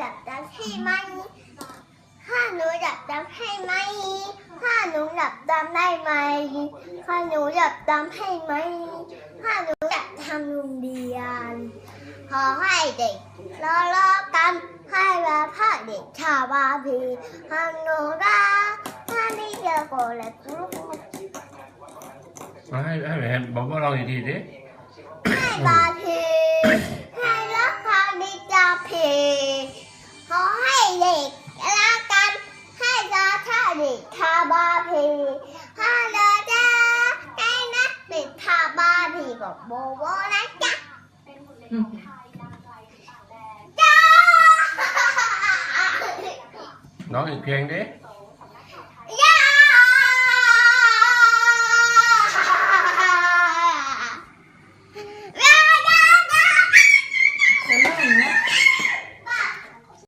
อยากจำให้ไหมถ้าหนูอยากจำให้ไหมถ้าหนูอยากจำได้ไหมถ้าหนูอยากจำให้ไหมถ้าหนูอยากทำโรงเรียนขอให้เด็กรอรอกันให้เวลาพ่อเด็กชาวบาพีทำโนราถ้าไม่เจอโกและทุกมาให้ให้แม่บอกว่าลองอีกทีดิให้บาพี อถ้าเด็กชาวบาพีถ้าเดินจ้าให้